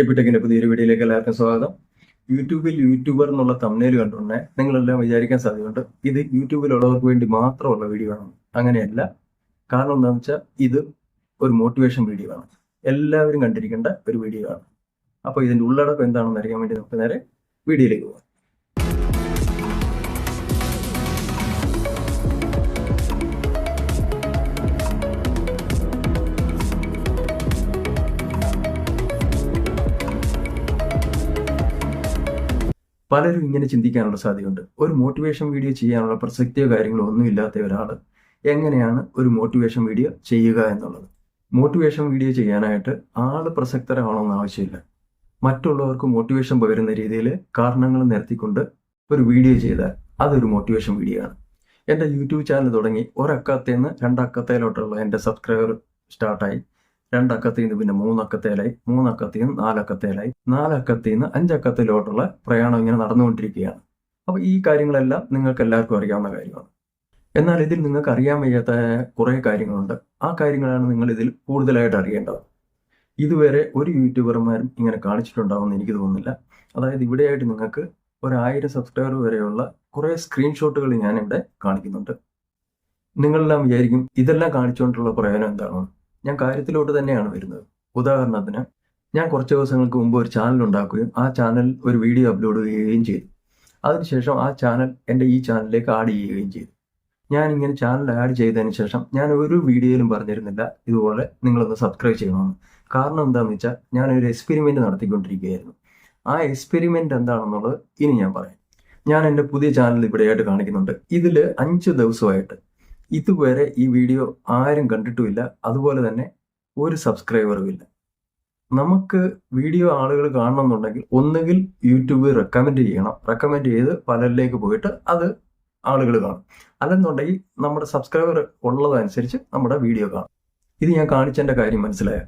എപ്പിടെക്കിന്റെ പുതിയൊരു വീഡിയോയിലേക്ക് എല്ലാവർക്കും സ്വാഗതം. യൂട്യൂബിൽ യൂട്യൂബർ എന്നുള്ള തമ്മിൽ കണ്ടുകൊണ്ടേ നിങ്ങളെല്ലാം വിചാരിക്കാൻ സാധ്യതയുണ്ട്. ഇത് യൂട്യൂബിലുള്ളവർക്ക് വേണ്ടി മാത്രമുള്ള വീഡിയോ ആണ്. അങ്ങനെയല്ല. കാരണം എന്താണെന്ന് വെച്ചാൽ ഇത് ഒരു മോട്ടിവേഷൻ വീഡിയോ ആണ്. എല്ലാവരും കണ്ടിരിക്കേണ്ട ഒരു വീഡിയോ ആണ്. അപ്പോൾ ഇതിന്റെ ഉള്ളടക്കം എന്താണെന്ന് അറിയാൻ വേണ്ടി നമുക്ക് നേരെ വീഡിയോയിലേക്ക് പോകാം പലരും ഇങ്ങനെ ചിന്തിക്കാനുള്ള സാധ്യതയുണ്ട്. ഒരു മോട്ടിവേഷൻ വീഡിയോ ചെയ്യാനുള്ള പ്രസക്തിയോ കാര്യങ്ങളോ ഒന്നും ഇല്ലാത്ത ഒരാൾ എങ്ങനെയാണ് ഒരു മോട്ടിവേഷൻ വീഡിയോ ചെയ്യുക എന്നുള്ളത്? മോട്ടിവേഷൻ വീഡിയോ ചെയ്യാനായിട്ട് ആൾ പ്രസക്തരാവണമെന്ന് ആവശ്യമില്ല. മറ്റുള്ളവർക്ക് മോട്ടിവേഷൻ പകരുന്ന രീതിയിൽ കാരണങ്ങൾ നിരത്തിക്കൊണ്ട് ഒരു വീഡിയോ ചെയ്താൽ അതൊരു മോട്ടിവേഷൻ വീഡിയോ ആണ്. എന്റെ യൂട്യൂബ് ചാനൽ തുടങ്ങി ഒരക്കത്തേന്ന് രണ്ടക്കത്തേലോട്ടുള്ള എന്റെ സബ്സ്ക്രൈബർ സ്റ്റാർട്ടായി രണ്ടക്കത്തിൽ നിന്ന് പിന്നെ മൂന്നക്കത്തേലായി മൂന്നക്കത്തിൽ നിന്ന് നാലക്കത്തേലായി നാലക്കത്തിൽ നിന്ന് അഞ്ചക്കത്തിലോട്ടുള്ള പ്രയാണം ഇങ്ങനെ നടന്നുകൊണ്ടിരിക്കുകയാണ്. അപ്പോൾ ഈ കാര്യങ്ങളെല്ലാം നിങ്ങൾക്ക് എല്ലാവർക്കും അറിയാവുന്ന കാര്യമാണ്. എന്നാൽ ഇതിൽ നിങ്ങൾക്ക് അറിയാൻ വയ്യാത്ത കുറേ കാര്യങ്ങളുണ്ട്. ആ കാര്യങ്ങളാണ് നിങ്ങൾ ഇതിൽ കൂടുതലായിട്ട് അറിയേണ്ടത്. ഇതുവരെ ഒരു യൂട്യൂബർമാരും ഇങ്ങനെ കാണിച്ചിട്ടുണ്ടാവുമെന്ന് എനിക്ക് തോന്നുന്നില്ല. അതായത് ഇവിടെയായിട്ട് നിങ്ങൾക്ക് ഒരായിരം സബ്സ്ക്രൈബർ വരെയുള്ള കുറേ സ്ക്രീൻഷോട്ടുകൾ ഞാനിവിടെ കാണിക്കുന്നുണ്ട്. നിങ്ങളെല്ലാം വിചാരിക്കും ഇതെല്ലാം കാണിച്ചുകൊണ്ടുള്ള പ്രയോജനം എന്താണ് ഞാൻ കാര്യത്തിലോട്ട് തന്നെയാണ് വരുന്നത്. ഉദാഹരണത്തിന് ഞാൻ കുറച്ച് ദിവസങ്ങൾക്ക് മുമ്പ് ഒരു ചാനൽ ഉണ്ടാക്കുകയും ആ ചാനൽ ഒരു വീഡിയോ അപ്ലോഡ് ചെയ്യുകയും ചെയ്തു. അതിനുശേഷം ആ ചാനൽ എന്റെ ഈ ചാനലിലേക്ക് ആഡ് ചെയ്യുകയും ചെയ്തു. ഞാൻ ഇങ്ങനെ ചാനൽ ആഡ് ചെയ്തതിന് ശേഷം ഞാൻ ഒരു വീഡിയോയിലും പറഞ്ഞിരുന്നില്ല. ഇതുപോലെ നിങ്ങളൊന്ന് സബ്സ്ക്രൈബ് ചെയ്യണമെന്ന് കാരണം എന്താണെന്ന് വെച്ചാൽ ഞാൻ ഒരു എക്സ്പെരിമെന്റ് നടത്തിക്കൊണ്ടിരിക്കുകയായിരുന്നു. ആ എക്സ്പെരിമെന്റ് എന്താണെന്നുള്ളത് ഇനി ഞാൻ പറയാം. ഞാൻ എന്റെ പുതിയ ചാനൽ ഇവിടെയായിട്ട് കാണിക്കുന്നുണ്ട്. ഇതിൽ അഞ്ച് ദിവസമായിട്ട് ഇതുവരെ ഈ വീഡിയോ ആരും കണ്ടിട്ടുമില്ല. അതുപോലെ തന്നെ ഒരു സബ്സ്ക്രൈബറും ഇല്ല. നമുക്ക് വീഡിയോ ആളുകൾ കാണണമെന്നുണ്ടെങ്കിൽ ഒന്നുകിൽ യൂട്യൂബ് റെക്കമെൻഡ് ചെയ്യണം. റെക്കമെൻഡ് ചെയ്ത് പലരിലേക്ക് പോയിട്ട് അത് ആളുകൾ കാണും. അല്ലെന്നുണ്ടെങ്കിൽ നമ്മുടെ സബ്സ്ക്രൈബർ ഉള്ളതനുസരിച്ച് നമ്മുടെ വീഡിയോ കാണും. ഇത് ഞാൻ കാണിച്ചതിന്റെ കാര്യം മനസ്സിലായ?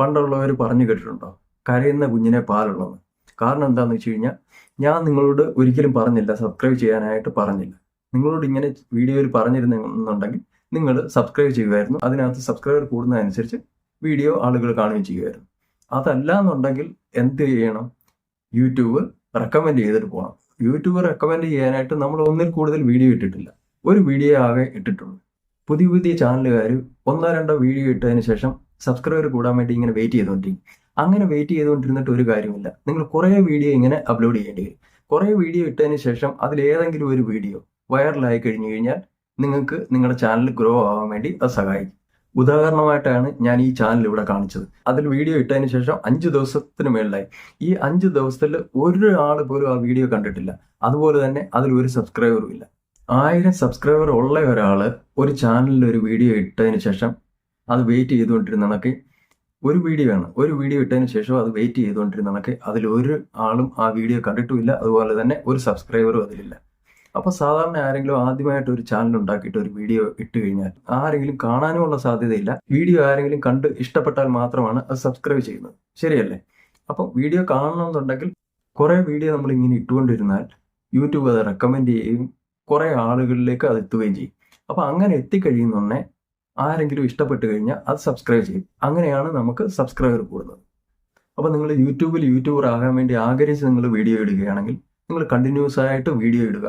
പണ്ടുള്ളവർ പറഞ്ഞു കേട്ടിട്ടുണ്ടോ? കരയുന്ന കുഞ്ഞിനെ പാലുള്ളതെന്ന് കാരണം എന്താണെന്ന് വെച്ച് കഴിഞ്ഞാൽ ഞാൻ നിങ്ങളോട് ഒരിക്കലും പറഞ്ഞില്ല സബ്സ്ക്രൈബ് ചെയ്യാനായിട്ട് പറഞ്ഞില്ല. നിങ്ങളോട് ഇങ്ങനെ വീഡിയോയിൽ പറഞ്ഞിരുന്നുണ്ടെങ്കിൽ നിങ്ങൾ സബ്സ്ക്രൈബ് ചെയ്യുമായിരുന്നു. അതിനകത്ത് സബ്സ്ക്രൈബർ കൂടുന്നതനുസരിച്ച് വീഡിയോ ആളുകൾ കാണുകയും ചെയ്യുമായിരുന്നു. അതല്ല എന്നുണ്ടെങ്കിൽ എന്ത് ചെയ്യണം? യൂട്യൂബ് റെക്കമെൻഡ് ചെയ്തിട്ട് പോകണം യൂട്യൂബ് റെക്കമെൻഡ് ചെയ്യാനായിട്ട് നമ്മൾ ഒന്നിൽ കൂടുതൽ വീഡിയോ ഇട്ടിട്ടില്ല. ഒരു വീഡിയോ ആകെ ഇട്ടിട്ടുള്ളൂ. പുതിയ പുതിയ ചാനലുകാർ ഒന്നോ രണ്ടോ വീഡിയോ ഇട്ടതിന് ശേഷം സബ്സ്ക്രൈബർ കൂടാൻ വേണ്ടി ഇങ്ങനെ വെയിറ്റ് ചെയ്തുകൊണ്ടിരിക്കും. അങ്ങനെ വെയിറ്റ് ചെയ്തുകൊണ്ടിരുന്നിട്ട് ഒരു കാര്യമില്ല. നിങ്ങൾ കുറേ വീഡിയോ ഇങ്ങനെ അപ്ലോഡ് ചെയ്യേണ്ടി വരും. കുറേ വീഡിയോ ഇട്ടതിന് ശേഷം അതിലേതെങ്കിലും ഒരു വീഡിയോ വൈറലായി കഴിഞ്ഞു കഴിഞ്ഞാൽ നിങ്ങൾക്ക് നിങ്ങളുടെ ചാനൽ ഗ്രോ ആവാൻ വേണ്ടി അത് സഹായിക്കും. ഉദാഹരണമായിട്ടാണ് ഞാൻ ഈ ചാനൽ ഇവിടെ കാണിച്ചത്. അതിൽ വീഡിയോ ഇട്ടതിന് ശേഷം അഞ്ച് ദിവസത്തിന് മേളിലായി. ഈ അഞ്ച് ദിവസത്തിൽ ഒരാൾ പോലും ആ വീഡിയോ കണ്ടിട്ടില്ല. അതുപോലെ തന്നെ അതിൽ ഒരു സബ്സ്ക്രൈബറും ഇല്ല. ആയിരം സബ്സ്ക്രൈബർ ഉള്ള ഒരാൾ ഒരു ചാനലിൽ ഒരു വീഡിയോ ഇട്ടതിന് ശേഷം അത് വെയിറ്റ് ചെയ്തുകൊണ്ടിരുന്നതൊക്കെ ഒരു വീഡിയോ ആണ്. ഒരു വീഡിയോ ഇട്ടതിന് ശേഷം അത് വെയിറ്റ് ചെയ്തുകൊണ്ടിരുന്നതൊക്കെ അതിൽ ഒരു ആളും ആ വീഡിയോ കണ്ടിട്ടുമില്ല. അതുപോലെ തന്നെ ഒരു സബ്സ്ക്രൈബറും അതിലില്ല. അപ്പൊ സാധാരണ ആരെങ്കിലും ആദ്യമായിട്ട് ഒരു ചാനൽ ഉണ്ടാക്കിയിട്ട് ഒരു വീഡിയോ ഇട്ട് കഴിഞ്ഞാൽ ആരെങ്കിലും കാണാനുമുള്ള സാധ്യതയില്ല. വീഡിയോ ആരെങ്കിലും കണ്ട് ഇഷ്ടപ്പെട്ടാൽ മാത്രമാണ് അത് സബ്സ്ക്രൈബ് ചെയ്യുന്നത്. ശരിയല്ലേ? അപ്പോൾ വീഡിയോ കാണണമെന്നുണ്ടെങ്കിൽ കുറെ വീഡിയോ നമ്മൾ ഇങ്ങനെ ഇട്ടുകൊണ്ടിരുന്നാൽ യൂട്യൂബ് അത് റെക്കമെൻഡ് ചെയ്യുകയും കുറെ ആളുകളിലേക്ക് അത് എത്തുകയും ചെയ്യും. അപ്പൊ അങ്ങനെ എത്തിക്കഴിയുന്നുണ്ടെ ആരെങ്കിലും ഇഷ്ടപ്പെട്ട് കഴിഞ്ഞാൽ അത് സബ്സ്ക്രൈബ് ചെയ്യും. അങ്ങനെയാണ് നമുക്ക് സബ്സ്ക്രൈബർ കൂടുന്നത്. അപ്പോൾ നിങ്ങൾ യൂട്യൂബിൽ യൂട്യൂബർ ആകാൻ വേണ്ടി ആഗ്രഹിച്ച് നിങ്ങൾ വീഡിയോ ഇടുകയാണെങ്കിൽ നിങ്ങൾ കണ്ടിന്യൂസ് ആയിട്ട് വീഡിയോ ഇടുക.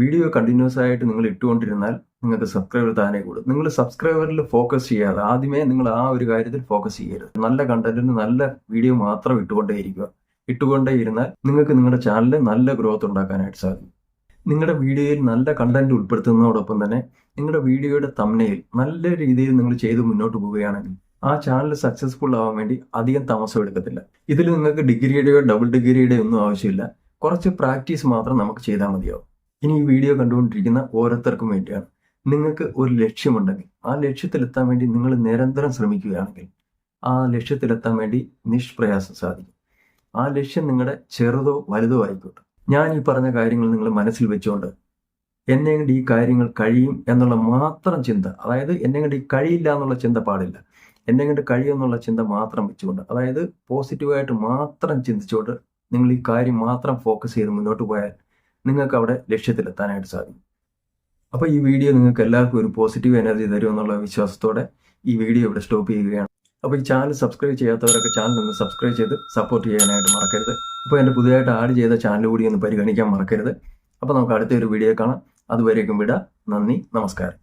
വീഡിയോ കണ്ടിന്യൂസ് ആയിട്ട് നിങ്ങൾ ഇട്ടുകൊണ്ടിരുന്നാൽ നിങ്ങൾക്ക് സബ്സ്ക്രൈബർ താനെ കൂടും. നിങ്ങൾ സബ്സ്ക്രൈബറിൽ ഫോക്കസ് ചെയ്യാതെ ആദ്യമേ നിങ്ങൾ ആ ഒരു കാര്യത്തിൽ ഫോക്കസ് ചെയ്യരുത്. നല്ല കണ്ടന്റിന് നല്ല വീഡിയോ മാത്രം ഇട്ടുകൊണ്ടേയിരിക്കുക. ഇട്ടുകൊണ്ടേ ഇരുന്നാൽ നിങ്ങൾക്ക് നിങ്ങളുടെ ചാനലിൽ നല്ല ഗ്രോത്ത് ഉണ്ടാക്കാനായിട്ട് സാധിക്കും. നിങ്ങളുടെ വീഡിയോയിൽ നല്ല കണ്ടന്റ് ഉൾപ്പെടുത്തുന്നതോടൊപ്പം തന്നെ നിങ്ങളുടെ വീഡിയോയുടെ തമ്മനയിൽ നല്ല രീതിയിൽ നിങ്ങൾ ചെയ്ത് മുന്നോട്ട് പോവുകയാണെങ്കിൽ ആ ചാനൽ സക്സസ്ഫുൾ ആവാൻ വേണ്ടി അധികം താമസം എടുക്കത്തില്ല. ഇതിൽ നിങ്ങൾക്ക് ഡിഗ്രിയുടെയോ ഡബിൾ ഡിഗ്രിയുടെയോ ഒന്നും ആവശ്യമില്ല. കുറച്ച് പ്രാക്ടീസ് മാത്രം നമുക്ക് ചെയ്താൽ മതിയാവും. ഇനി ഈ വീഡിയോ കണ്ടുകൊണ്ടിരിക്കുന്ന ഓരോരുത്തർക്കും വേണ്ടിയാണ്. നിങ്ങൾക്ക് ഒരു ലക്ഷ്യമുണ്ടെങ്കിൽ ആ ലക്ഷ്യത്തിലെത്താൻ വേണ്ടി നിങ്ങൾ നിരന്തരം ശ്രമിക്കുകയാണെങ്കിൽ ആ ലക്ഷ്യത്തിലെത്താൻ വേണ്ടി നിഷ്പ്രയാസം സാധിക്കും. ആ ലക്ഷ്യം നിങ്ങളുടെ ചെറുതോ വലുതോ ആയിക്കോട്ടെ. ഞാൻ ഈ പറഞ്ഞ കാര്യങ്ങൾ നിങ്ങൾ മനസ്സിൽ വെച്ചുകൊണ്ട് എന്നെ ഈ കാര്യങ്ങൾ കഴിയും എന്നുള്ള മാത്രം ചിന്ത അതായത് എന്നെ ഈ കഴിയില്ല എന്നുള്ള ചിന്ത പാടില്ല. എന്നെ കഴിയും എന്നുള്ള ചിന്ത മാത്രം വെച്ചുകൊണ്ട് അതായത് പോസിറ്റീവായിട്ട് മാത്രം ചിന്തിച്ചുകൊണ്ട് നിങ്ങൾ ഈ കാര്യം മാത്രം ഫോക്കസ് ചെയ്ത് മുന്നോട്ട് പോയാൽ നിങ്ങൾക്ക് അവിടെ ലക്ഷ്യത്തിലെത്താനായിട്ട് സാധിക്കും. അപ്പോൾ ഈ വീഡിയോ നിങ്ങൾക്ക് എല്ലാവർക്കും ഒരു പോസിറ്റീവ് എനർജി തരും എന്നുള്ള വിശ്വാസത്തോടെ ഈ വീഡിയോ ഇവിടെ സ്റ്റോപ്പ് ചെയ്യുകയാണ്. അപ്പോൾ ഈ ചാനൽ സബ്സ്ക്രൈബ് ചെയ്യാത്തവരൊക്കെ ചാനൽ ഒന്ന് സബ്സ്ക്രൈബ് ചെയ്ത് സപ്പോർട്ട് ചെയ്യാനായിട്ട് മറക്കരുത്. അപ്പോൾ എന്റെ പുതിയതായിട്ട് ആഡ് ചെയ്ത ചാനൽ കൂടി ഒന്ന് പരിഗണിക്കാൻ മറക്കരുത്. അപ്പോൾ നമുക്ക് അടുത്ത ഒരു വീഡിയോ കാണാം. അതുവരേക്കും വിടാം. നന്ദി. നമസ്കാരം.